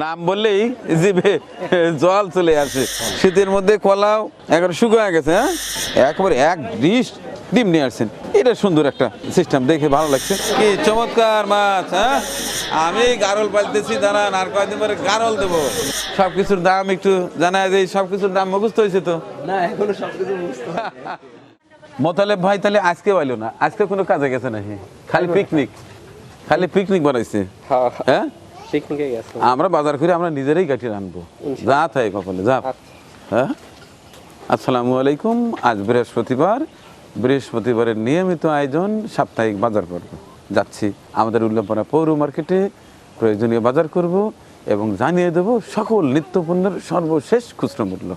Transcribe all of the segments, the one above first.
নাম বললেই জিভে জল চলে আসে। শীতের মধ্যে কলাও একবার শুকিয়ে গেছে হ্যাঁ? একবারে এক ডিশ ডিম নিয়ে আসছেন। এটা সুন্দর একটা সিস্টেম দেখে ভালো লাগছে। কি চমৎকার মাছ হ্যাঁ? আমি গারল পালতেছি দাঁড়ান আর কয়েকদিন পরে গারল দেবো। সব কিছুর দাম একটু জানা যায় সব কিছুর দাম মুখস্থ হয়েছে তো? না এখনও সবকিছু বুঝতে মোতালেব ভাই তাহলে আজকে পাইলো না? আজকে কোনো কাজে গেছে নাকি? খালি পিকনিক খালি পিকনিক বানাইছে? হ্যাঁ? পিকনিকে গেছে আমরা বাজার করে আমরা নিজেরাই কাটিয়ে আনব। যা তাই কপালে যা। হ্যাঁ? আসসালামু আলাইকুম। আজ বৃহস্পতিবার। বৃহস্পতিবারের নিয়মিত আয়োজন সাপ্তাহিক বাজার করব যাচ্ছি আমাদের উল্লাপাড়া পৌর মার্কেটে। প্রয়োজনীয় বাজার করব এবং জানিয়ে দেব সকল নিত্য পণ্যের সর্বশেষ খুচরো মূল্য।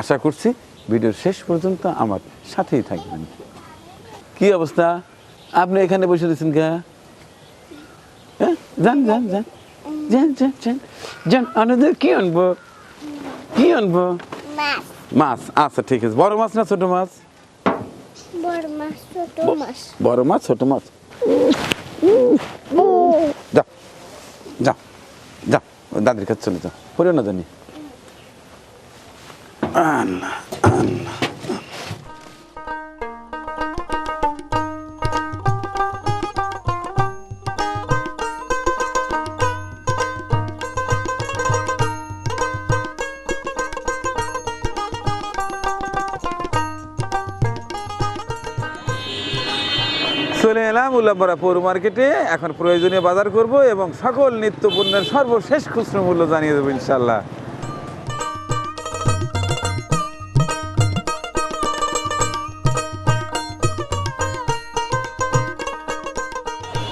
আশা করছি ভিডিওর শেষ পর্যন্ত আমার সাথেই থাকবেন। কি অবস্থা? আপনি এখানে বসে রয়েছেন কে? হ্যাঁ? যান যান যান। যান যান যান যান আমাদের কি আনব কি আনব মাছ আচ্ছা ঠিক আছে। বড় মাছ না ছোট মাছ? বড় মাছ ছোট মাছ। বড় মাছ ছোট মাছ? যাও যাও যাও দাদির কাছে চলে যাও পড়ে না জানি। আল্লাহ, আল্লাহ। উল্লাপাড়া পৌর মার্কেটে এখন প্রয়োজনীয় বাজার করব এবং সকল নিত্য পণ্যের সর্বশেষ খুচরো মূল্য জানিয়ে দেবো ইনশাল্লাহ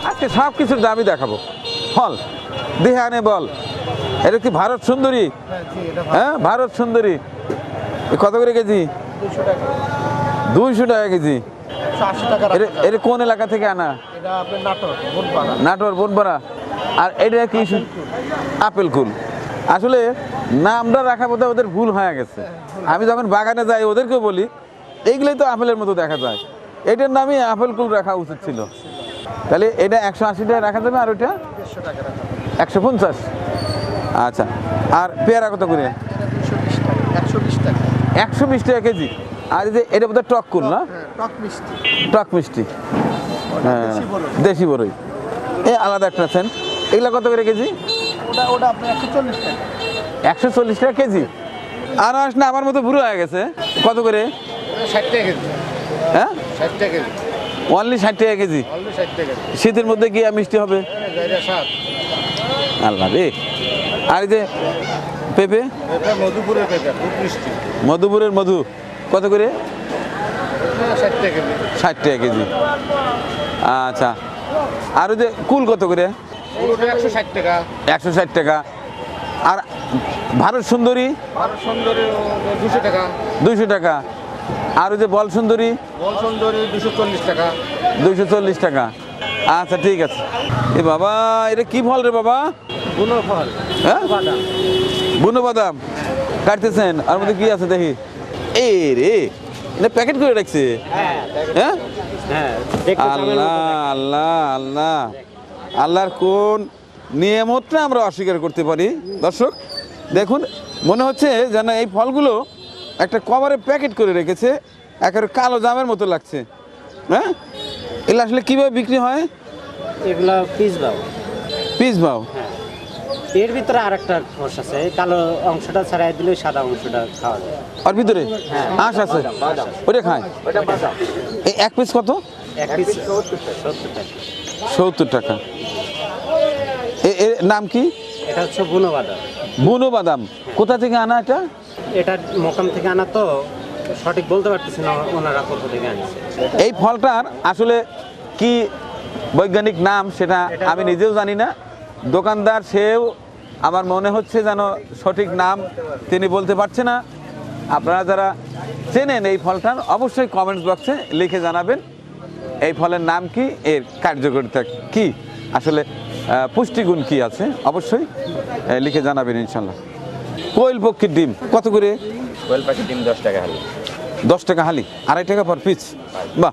আজকে সব কিছুর দামই দেখাবো। ফল দেহে আনে বল। এটা কি ভারত সুন্দরী? হ্যাঁ ভারত সুন্দরী। কত করে কেজি? দুইশো টাকা কেজি। টাকা এর এর কোন এলাকা থেকে আনা? এটা আপনার বনপাড়া নাটোর বনপাড়া আর এটা কি আপেল কুল। আসলে নামটা রাখা বোধহয় ওদের ভুল হয়ে গেছে। আমি যখন বাগানে যাই ওদেরকেও বলি এইগুলোই তো আপেলের মতো দেখা যায়। এটার নামই আপেল কুল রাখা উচিত ছিল। তাহলে এটা একশো আশি টাকা রাখা যাবে আর ওইটা একশো পঞ্চাশ। আচ্ছা আর পেয়ারা কত করে? একশো বিশ টাকা একশো একশো বিশ টাকা কেজি। আর এই যে এটা বোধহয় টক কুল না? হ্যাঁ টক মিষ্টি। টক মিষ্টি। হ্যাঁ দেশি বড়ই। এ আলাদা একটা আছেন এগুলো কত করে কেজি? ওটা ওটা আপনার একশো চল্লিশ টাকা। একশো চল্লিশ টাকা কেজি? আর আস না আমার মতো বুড়ো হয়ে গেছে। কত করে? ষাট টাকা কেজি। হ্যাঁ? ষাট টাকা কেজি। অনলি ষাট টাকা কেজি? শীতের মধ্যে কি আর মিষ্টি হবে? জায়গা আল্লাহ রে। আর এই যে পেঁপে? মধুপুরের পেঁপে মধুপুরের মধু। কত করে? ষাট টাকা কেজি। আচ্ছা। আর যে কুল কত করে? একশো ষাট টাকা। আর ভারত সুন্দরী? দুশো টাকা। দুইশো টাকা। আর যে বল সুন্দরী? বল সুন্দরী দুশো চল্লিশ টাকা। দুইশো চল্লিশ টাকা। আচ্ছা ঠিক আছে। এ বাবা এটা কি ফল রে বাবা? গুনো ফল। হ্যাঁ? বুনো বাদাম। কাটতেছেন। আর মধ্যে কি আছে দেখি? এ রে এটা প্যাকেট করে রাখছে? হ্যাঁ হ্যাঁ? আল্লাহ আল্লাহ আল্লাহ। আল্লাহর কোন নিয়ামতটা আমরা অস্বীকার করতে পারি? দর্শক দেখুন মনে হচ্ছে যেন এই ফলগুলো একটা কভারে প্যাকেট করে রেখেছে একেবারে কালো জামের মতো লাগছে। হ্যাঁ? এগুলো আসলে কীভাবে বিক্রি হয়? এগুলা পিস বাউ পিস ভাও এর ভিতরে আর একটা কোষ আছে এই কালো অংশটা ছাড়াই দিলে সাদা অংশটা খাওয়া যায়। আর ভিতরে? আঁশ আছে? ওটা খায়? ওটা বাদাম। এই এক পিস কত? এক পিস সত্তর টাকা। সত্তর টাকা। এ- এর নাম কি? এটা হচ্ছে বুনো বাদাম। বুনো বাদাম। কোথা থেকে আনা এটা? এটা মোকাম থেকে আনা তো সঠিক বলতে পারতেছি না ওনারা কোথা থেকে আনছে। এই ফলটার আসলে কি বৈজ্ঞানিক নাম সেটা আমি নিজেও জানি না। দোকানদার সেও আমার মনে হচ্ছে যেন সঠিক নাম তিনি বলতে পারছে না। আপনারা যারা চেনেন এই ফলটার অবশ্যই কমেন্টস বক্সে লিখে জানাবেন এই ফলের নাম কি এর কার্যকারিতা কি আসলে পুষ্টিগুণ কি আছে অবশ্যই লিখে জানাবেন ইনশাল্লাহ কোয়েল পক্ষীর ডিম কত করে? কোয়েল পাখির ডিম দশ টাকা হালি। দশ টাকা হালি আড়াই টাকা পার পিস বাহ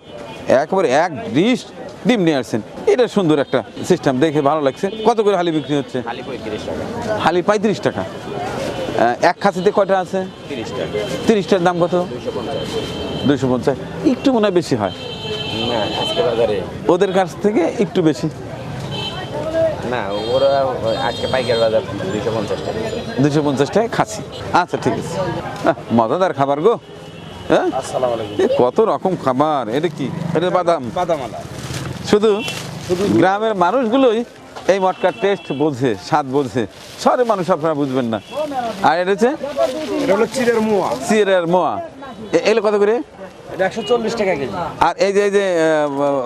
একবারে এক ডিশ ডিম নিয়ে আসছেন। এটা সুন্দর একটা সিস্টেম দেখে ভালো লাগছে। কত করে হালি বিক্রি হচ্ছে? খালি পঁয়ত্রিশ টাকা। হালি পঁয়ত্রিশ টাকা। এক খাসিতে কয়টা আছে? তিরিশ টাকা। তিরিশটার দাম কত? দুশো পঞ্চাশ। একটু মনে হয় বেশি হয়। না আজকে বাজারে। ওদের কাছ থেকে একটু বেশি। না ওরা আজকে পাইকার বাজার দুশো পঞ্চাশ টাকা। দুশো পঞ্চাশ টাকা খাসি। আচ্ছা ঠিক আছে। মজাদার খাবার গো। হ্যাঁ? আসসালামু আলাইকুম। এ কত রকম খাবার। এটা কি? এটা বাদাম? বাদামালা শুধু গ্রামের মানুষগুলোই এই মটকার টেস্ট বোঝে স্বাদ বোঝে। শহরের মানুষ আপনারা বুঝবেন না। আর এটা হচ্ছে? চিরের মোয়া। এগুলো কত করে? টাকা কেজি। আর এই যে এই যে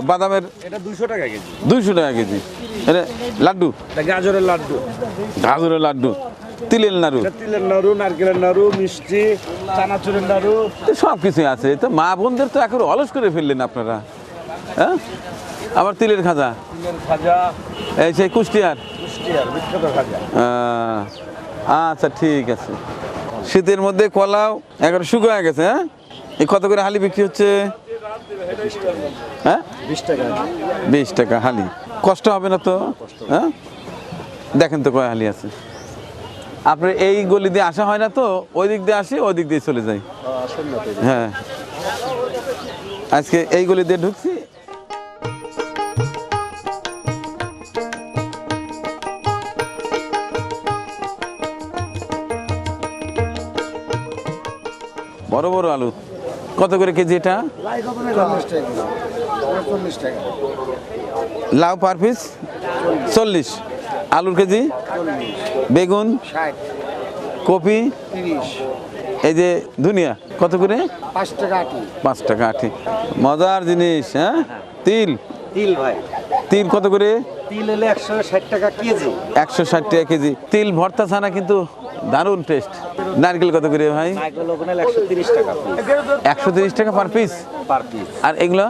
বাদামের এটা দুশো টাকা কেজি। দুইশো টাকা কেজি। এটা লাড্ডু? গাজরের লাড্ডু। গাজরের লাড্ডু। তিলের নাড়ু। তিলের নাড়ু নারকেলের নাড়ু মিষ্টি চানাচুরের নাড়ু। সব কিছুই আছে তো মা বোনদের তো একেবারে অলস করে ফেললেন আপনারা। হ্যাঁ? আবার তিলের খাজা? তিলের খাজা। এই সেই কুষ্টিয়ার? মিষ্টি আর বিখ্যাত খাজা। আচ্ছা ঠিক আছে। শীতের মধ্যে কলাও এখন শুকিয়ে গেছে হ্যাঁ? এই কত করে হালি বিক্রি হচ্ছে? হ্যাঁ? বিশ টাকা বিশ টাকা হালি। কষ্ট হবে না তো? হ্যাঁ? দেখেন তো কয় হালি আছে। আপনার এই গলি দিয়ে আসা হয় না তো? ওই দিক দিয়ে আসি ওই দিক দিয়ে চলে যাই। হ্যাঁ। আজকে এই গলি দিয়ে ঢুকছি বড় বড় আলু। কত করে কেজি এটা? লাউ পার পিস? চল্লিশ। আলুর কেজি? বেগুন? কপি? এই যে ধুনিয়া কত করে? পাঁচ টাকা আটি। পাঁচ টাকা আটি মজার জিনিস হ্যাঁ? তিল? তিল ভাই। তিল কত করে? তিল হলে একশো ষাট টাকা কেজি। একশো ষাট টাকা কেজি। তিল ভর্তা ছানা কিন্তু দারুণ টেস্ট নারকেল কত করে ভাই? একশো তিরিশ টাকা পার পিস পার পিস আর এগুলো?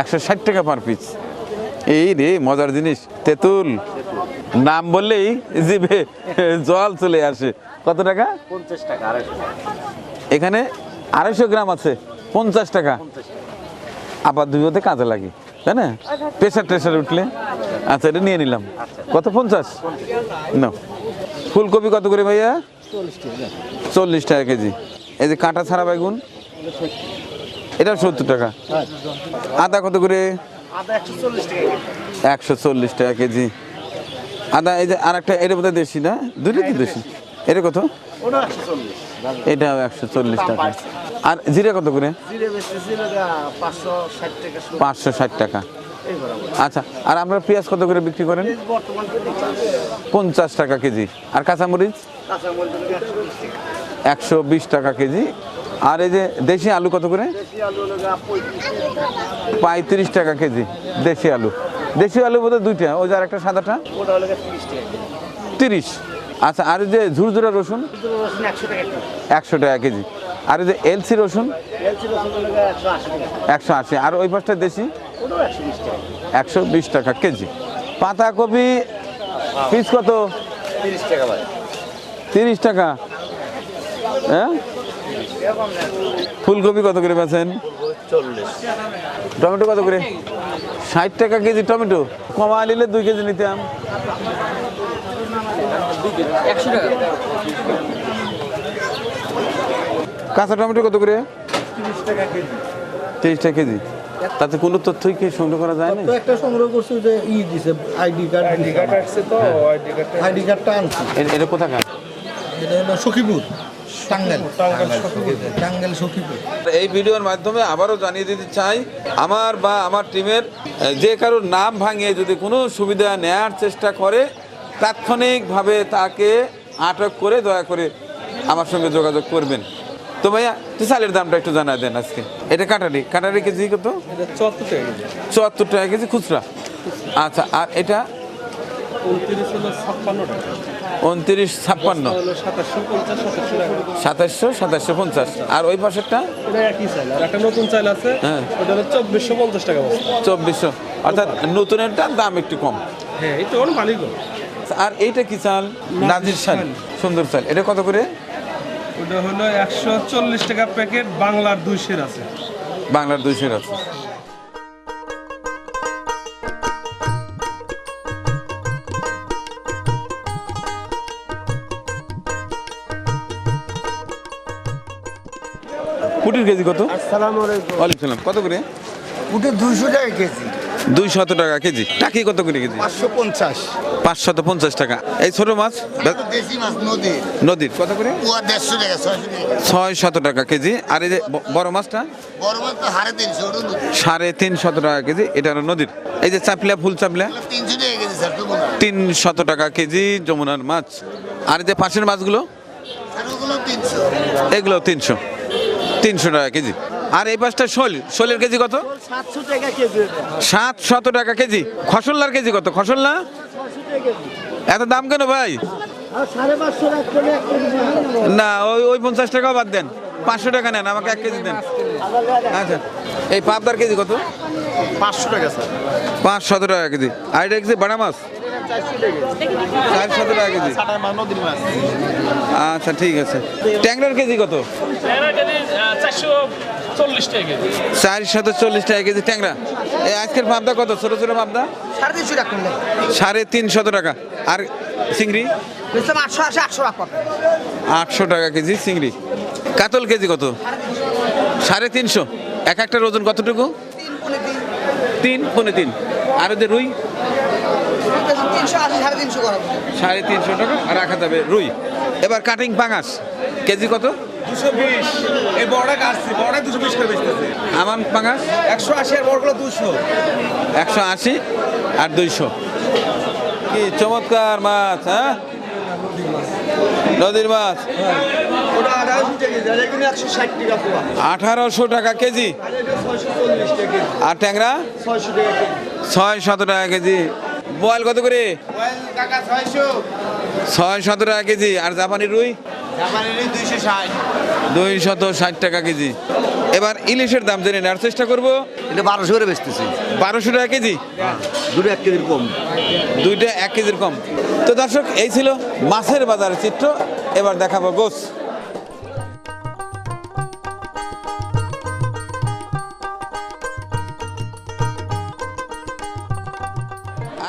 একশো ষাট টাকা পার পিস এই রে মজার জিনিস। তেঁতুল। নাম বললেই জিভে জল চলে আসে। কত টাকা? পঞ্চাশ টাকা এখানে আড়াইশো গ্রাম আছে। পঞ্চাশ টাকা। আবার দুই হতে কাজে লাগে তাই না? প্রেশার টেশার উঠলে। আচ্ছা এটা নিয়ে নিলাম। কত? পঞ্চাশ? না ফুলকপি কত করে ভাইয়া? চল্লিশ টাকা কেজি। এই যে কাঁটা ছাড়া বেগুন? এটা সত্তর। টাকা। আদা কত করে? একশো চল্লিশ টাকা কেজি। আদা এই যে আর একটা এটা বোধহয় দেশি না? দুটো তো দেশি? এটা কত? ওটা একশো চল্লিশ। এটাও একশো চল্লিশ টাকা। আর জিরে কত করে? পাঁচশো ষাট টাকা। আচ্ছা আর আপনার পেঁয়াজ কত করে বিক্রি করেন? পঞ্চাশ টাকা কেজি। আর কাঁচামরিচ? একশো বিশ টাকা কেজি। আর এই যে দেশি আলু কত করে? পঁয়ত্রিশ টাকা কেজি, দেশি আলু। দেশি আলু বোধহয় দুইটা, ওই যে আর একটা সাদাটা? তিরিশ। আচ্ছা আর যে ঝুরঝুরা রসুন? একশো টাকা কেজি। আর এই যে এলসি রসুন? একশো আশি। আর ওই পাশটা দেশি? একশো বিশ টাকা কেজি। পাতাকপি পিস কত? তিরিশ টাকা। হ্যাঁ? ফুলকপি কত করে বেছেন টমেটো কত করে? ষাট টাকা কেজি টমেটো। কমা নিলে দুই কেজি নিতাম কাঁচা টমেটো কত করে? তিরিশ টাকা কেজি। তিরিশ টাকা কেজি। তাতে কোনো তথ্যই কি সংগ্রহ করা যায় না একটা সংগ্রহ করছি যে ই দিছে আইডি কার্ড আইডি কার্ড আসছে তো আইডি কার্ডটা আইডি কার্ডটা আনছি। এটা কোথাকার? এটা হলো সখীপুর টাঙ্গাইল। টাঙ্গাইল সখীপুর এই ভিডিওর মাধ্যমে আবারও জানিয়ে দিতে চাই আমার বা আমার টিমের যে কারোর নাম ভাঙিয়ে যদি কোনো সুবিধা নেয়ার চেষ্টা করে তাৎক্ষণিকভাবে তাকে আটক করে দয়া করে আমার সঙ্গে যোগাযোগ করবেন। তো ভাইয়া একটু চালের দামটা একটু জানা দেন আজকে। এটা কাটারি কাটারি কেজি কত? চুয়াত্তর টাকা কেজি। চুয়াত্তর টাকা কেজি খুচরা। আচ্ছা আর এটা? উনত্রিশ ছাপ্পান্ন সাতাশশো সাতাশশো পঞ্চাশ। আর ওই পাশেরটা? এটা চাল একটা নতুন চাল আছে। হ্যাঁ। চব্বিশশো পঞ্চাশ টাকা চব্বিশশো। অর্থাৎ নতুনেরটার দাম একটু কম। হ্যাঁ তো মালিক আর এইটা কি চাল? নাজির শাল। সুন্দর চাল। এটা কত করে? ওটা হলো একশো চল্লিশ টাকা প্যাকেট বাংলার দুই সের আছে। বাংলার দুই সের আছে। কেজি কত? আসসালামু আলাইকুম। ওয়ালাইকুম সালাম। কত করে? কুটির দুশো টাকা কেজি। দুই শত টাকা কেজি। টাকি কত করে কেজি? পাঁচশো পঞ্চাশ। পাঁচশত পঞ্চাশ টাকা। এই ছোট মাছ? বে- দেশি মাছ নদীর। কত করে? ছয় শত টাকা কেজি। আর এই যে বড় মাছটা? সাড়ে তিন শত টাকা কেজি। এটা হলো নদীর। এই যে চাপলা ফুল চাপলা? তিনশো টাকা কেজি স্যার তো টাকা কেজি যমুনার মাছ। আর এই যে পাশের মাছগুলো? এগুলো তিনশো। তিনশো টাকা কেজি। আর এই পাঁচটা শোল শোলের কেজি কত? সাতশো টাকা কেজি সাত শত টাকা কেজি। খসল্লার কেজি কত? খসল্লা? এত দাম কেন ভাই? আর সাড়ে পাঁচশো টাকা করে এক কেজি না। ওই ওই পঞ্চাশ টাকাও বাদ দেন। পাঁচশো টাকা নেন আমাকে এক কেজি দেন। আচ্ছা এই পাবদার কেজি কত? পাঁচশো টাকা স্যার। পাঁচ শত টাকা কেজি। আর এটা কেজি বাড়া মাছ? চার শত টাকা কেজি। আচ্ছা ঠিক আছে। ট্যাংরার কেজি কত? চারশো চল্লিশ টাকা কেজি। চার শত চল্লিশ টাকা কেজি ট্যাংরা। এই আজকের পাবদা কত? ছোট ছোট পাবদা? সাড়ে তিনশো টাকা সাড়ে তিন শত টাকা। আর চিংড়ি? আটশো আসে আটশো টাকা আটশো টাকা কেজি চিংড়ি। কাতল কেজি কত? সাড়ে তিনশো। এক একটার ওজন কতটুকু? তিন পনে তিন। তিন তিন আর ওদের রুই? তিনশো তিনশো সাড়ে তিনশো টাকা। রাখা যাবে রুই। এবার কাটিং পাঙাশ। কেজি কত? দুশো বিশ। এই বড়টা কাটছি বড়টা দুশো বিশ করে বেচতেছে। আমান পাঙাশ একশো আশি আর বড়গুলো দুশো। একশো আশি আর দুইশো। কি চমৎকার মাছ হ্যাঁ? নদীর মাছ। আঠারোশো টাকা কেজি আর ট্যাংরা? ছয় শত টাকা কেজি। বয়েল কত করে? ছয় শত টাকা কেজি। আর জাপানি রুই? জাপানের দুইশো ষাট। দুই শত ষাট টাকা কেজি। এবার ইলিশের দাম জেনে নেওয়ার চেষ্টা করব। এটা বারোশো করে বেচতেছি। বারোশো টাকা কেজি? দুটো এক কেজির কম। দুইটা এক কেজির কম। তো দর্শক এই ছিল মাছের বাজারের চিত্র। এবার দেখাবো গোস।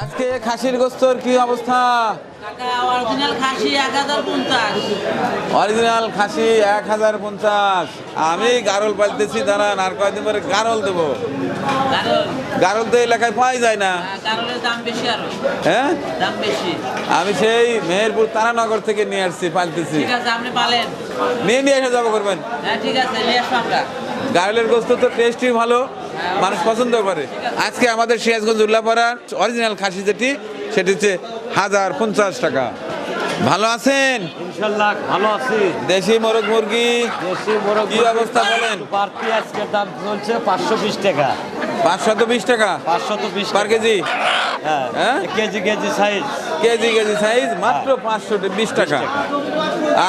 আজকে খাসির গোস্তর কি অবস্থা? অরিজিনাল খাসি এক হাজার পঞ্চাশ। আমি গারল পালতেছি দাঁড়ান আর কয়েকদিন পরে গারল দেবো। গারল? তো এলাকায় পাওয়াই যায় না। আরও। হ্যাঁ? আমি সেই মেহেরপুর তারানগর থেকে নিয়ে আসছি পালতেছি। নিয়ে নিয়ে এসে যাব করবেন। হ্যাঁ গারলের গোস্ত তো টেস্টই ভালো মানুষ পছন্দ করে। আজকে আমাদের সিরাজগঞ্জ উল্লাপাড়ার অরিজিনাল খাসি যেটি সেটি হচ্ছে হাজার পঞ্চাশ টাকা। ভালো আছেন? ইনশাল্লাহ ভালো আছি। দেশি মোরগ মুরগি দেশি মোরগ কি অবস্থা বলেন? পার্টি আজকের দাম চলছে পাঁচশো বিশ টাকা। পাঁচশত বিশ টাকা? পাঁচশো তো বিশ পার কেজি? হ্যাঁ হ্যাঁ? KG KG size KG KG size মাত্র পাঁচশো বিশ টাকা।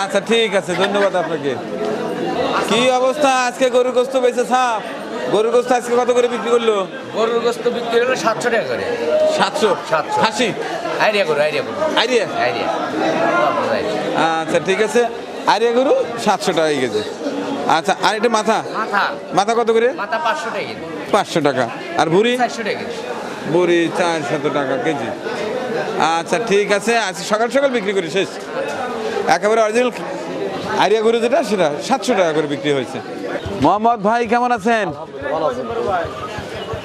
আচ্ছা ঠিক আছে ধন্যবাদ আপনাকে। কি অবস্থা? আজকে গরুর গোস্ত বেঁচে সাপ গরুর গোস্ত আজকে কত করে বিক্রি করল? গরুর গোস্ত বিক্রি হলো সাতশো টাকা করে। সাতশো? 700 খাসি? আইডিয়া করো আইডিয়া করো আইডিয়া? আইডিয়া। আচ্ছা ঠিক আছে। আইডিয়া গরু সাতশো টাকা কেজি। আচ্ছা আর এটা মাথা? মাথা। মাথা কত করে? মাথা পাঁচশো টাকা পাঁচশো টাকা। আর ভুড়ি? চারশো টাকা বুড়ি চারশত টাকা কেজি। আচ্ছা ঠিক আছে। আজ সকাল সকাল বিক্রি করি শেষ। একেবারে অরিজিনাল আইডিয়া গরু যেটা সেটা সাতশো টাকা করে বিক্রি হয়েছে। মোহাম্মদ ভাই কেমন আছেন?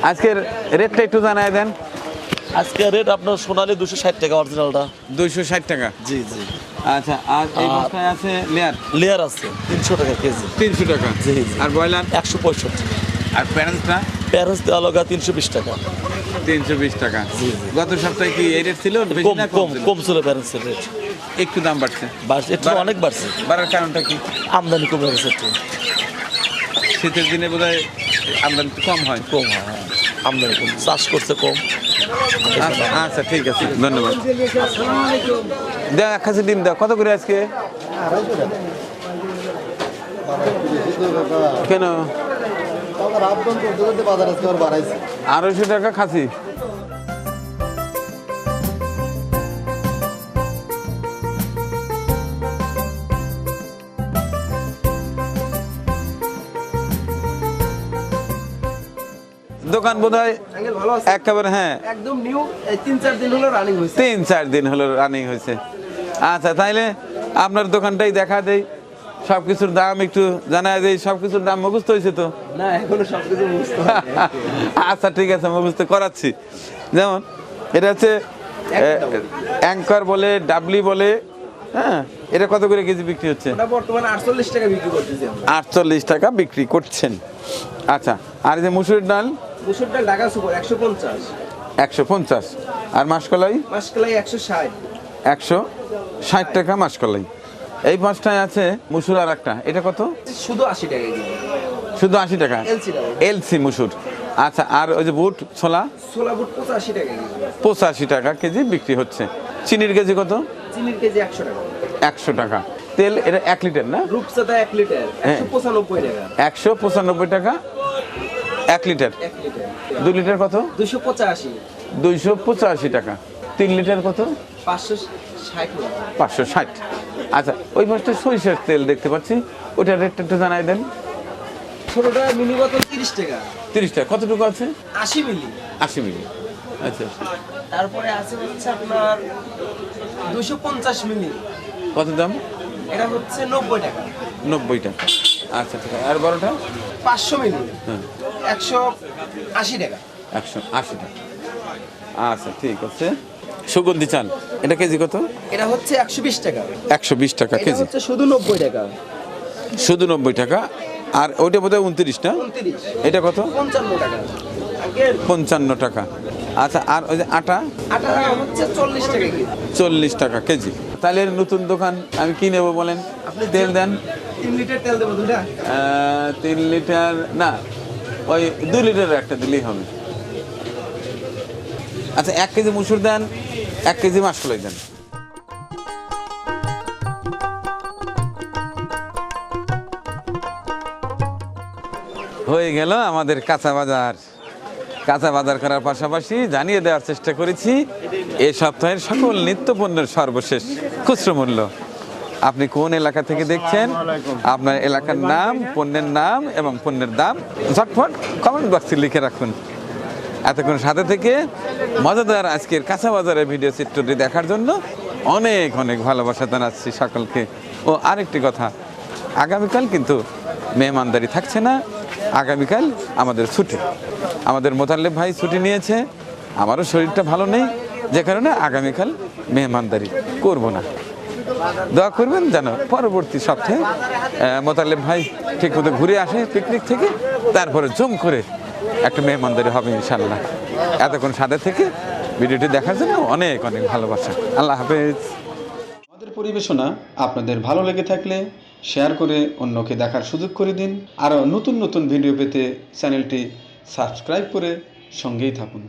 আজকের রেটটা একটু জানাই দেন। আজকে রেট আপনার সোনালি দুশো ষাট টাকা অরিজিনালটা দুইশো ষাট টাকা? জি জি। আচ্ছা আর এই বস্তায় আছে লেয়ার লেয়ার আছে তিনশো টাকা কেজি। তিনশো টাকা? জি, জি। আর ব্রয়লার একশো পঁয়ষট্টি। আর প্যারেন্টসটা প্যারেন্স দেওয়া লগা তিনশো বিশ টাকা। তিনশো বিশ টাকা। গত সপ্তাহে কি এই রেট ছিল কম কম ছিল? কম ছিল প্যারেন্সের রেট একটু দাম বাড়ছে। বাড়ছে একটু অনেক বাড়ছে। বাড়ার কারণটা কি? আমদানি কমে গেছে একটু। শীতের দিনে বোধ হয় আমদানি কম হয়? কম হয় হ্যাঁ। আমদানি কম চাষ করছে কম। আচ্ছা আচ্ছা ঠিক আছে ধন্যবাদ। দেখ এক খাসি ডিম দেখ কত করে আজকে? কেন? আড়াইশো টাকা খাসি দোকান বোধ হয় একেবারে হ্যাঁ। একদম নিউ তিন চার দিন হলো রানিং হয়েছে। তিন চার দিন হলো রানিং হয়েছে। আচ্ছা তাইলে আপনার দোকানটাই দেখা দেই। সব কিছুর দাম একটু জানা যায় সব কিছুর দাম মুখস্থ হয়েছে তো? না এখনও সবকিছু বুঝতে আচ্ছা ঠিক আছে মুখস্থ করাচ্ছি। যেমন এটা হচ্ছে অ্যাঙ্কর বলে ডাবলি বলে হ্যাঁ এটা কত করে কেজি বিক্রি হচ্ছে? বর্তমানে আটচল্লিশ টাকা বিক্রি করতেছি আটচল্লিশ টাকা বিক্রি করছেন। আচ্ছা আর এই যে মুসুরির ডাল? মুসুর ডাল ঢাকা সুপার একশো পঞ্চাশ। একশো পঞ্চাশ। আর মাসকলাই? মাসকালাই একশো ষাট। একশো ষাট টাকা মাসকলাই। এই পাঁচটায় আছে মুসুর আর একটা এটা কত? শুধু আশি টাকা শুধু আশি টাকা। এলসি মুসুর। আচ্ছা আর ওই যে বুট ছোলা? ছোলা বুট পঁচাশি টাকা পঁচাশি টাকা কেজি বিক্রি হচ্ছে। চিনির কেজি কত? চিনির কেজি একশো টাকা। একশো টাকা। তেল এটা এক লিটার না? রূপসাদা এক লিটার হ্যাঁ। একশো পঁচানব্বই টাকা। একশো পঁচানব্বই টাকা। এক লিটার? দু লিটার কত? দুশো পঁচাশি। দুইশো পঁচাশি টাকা। তিন লিটার কত? পাঁচশো ষাট পাঁচশো ষাট। আচ্ছা ওই পাশটা সরিষার তেল দেখতে পাচ্ছি। ওটার রেটটা একটু জানাই দেন। ছোটটা মিনি বোতল তিরিশ টাকা। তিরিশ টাকা। কতটুকু আছে? আশি মিলি। আশি মিলি। আচ্ছা আচ্ছা। তারপরে আছে হচ্ছে আপনার দুশো পঞ্চাশ মিলি। কত দাম? এটা হচ্ছে নব্বই টাকা। নব্বই টাকা। আচ্ছা ঠিক আছে আর বারোটা পাঁচশো মিলি। হ্যাঁ। একশো আশি টাকা। একশো আশি টাকা। আচ্ছা ঠিক আছে। সুগন্ধি চাল এটা কেজি কত? এটা হচ্ছে একশো বিশ টাকা। একশো বিশ টাকা কেজি। হচ্ছে শুধু নব্বই টাকা। শুধু নব্বই টাকা। আর ওইটা বোধ হয় উনত্রিশ না? এটা কত? পঞ্চান্ন টাকা। পঞ্চান্ন টাকা। আচ্ছা আর ওই যে আটা? আটা হচ্ছে চল্লিশ টাকা কেজি। চল্লিশ টাকা কেজি। তাহলে নতুন দোকান আমি কি নেব বলেন? তেল দেন। তিন লিটার তেল দেবো দুটা তিন লিটার না ওই দু লিটারের একটা দিলেই হবে। আচ্ছা এক কেজি মুসুর দেন, এক কেজি মাসকলাই দেন। হয়ে গেল আমাদের কাঁচা বাজার। কাঁচা বাজার করার পাশাপাশি জানিয়ে দেওয়ার চেষ্টা করেছি, এ সপ্তাহের সকল নিত্য পণ্যের সর্বশেষ খুচরো মূল্য। আপনি কোন এলাকা থেকে দেখছেন? আপনার এলাকার নাম পণ্যের নাম এবং পণ্যের দাম। ঝটফট কমেন্ট বক্সে লিখে রাখুন। এতক্ষণ সাথে থেকে মজাদার আজকের কাঁচা বাজারের ভিডিও চিত্রটি দেখার জন্য অনেক অনেক ভালোবাসা জানাচ্ছি সকলকে। ও আরেকটি কথা। আগামীকাল কিন্তু মেহমানদারি থাকছে না। আগামীকাল আমাদের ছুটি। আমাদের মোতাল্লেব ভাই ছুটি নিয়েছে। আমারও শরীরটা ভালো নেই। যে কারণে আগামীকাল মেহমানদারি করব না। দোয়া করবেন যেন পরবর্তী সপ্তাহে আহ, মোতালেব ভাই ঠিক মতো ঘুরে আসে পিকনিক থেকে তারপরে জম করে একটা মেহমানদারি হবে ইনশাল্লাহ এতক্ষণ সাথে থেকে ভিডিওটি দেখার জন্য অনেক অনেক ভালোবাসা। আল্লাহ হাফেজ। আমাদের পরিবেশনা আপনাদের ভালো লেগে থাকলে শেয়ার করে অন্যকে দেখার সুযোগ করে দিন। আরও নতুন নতুন ভিডিও পেতে চ্যানেলটি সাবস্ক্রাইব করে সঙ্গেই থাকুন।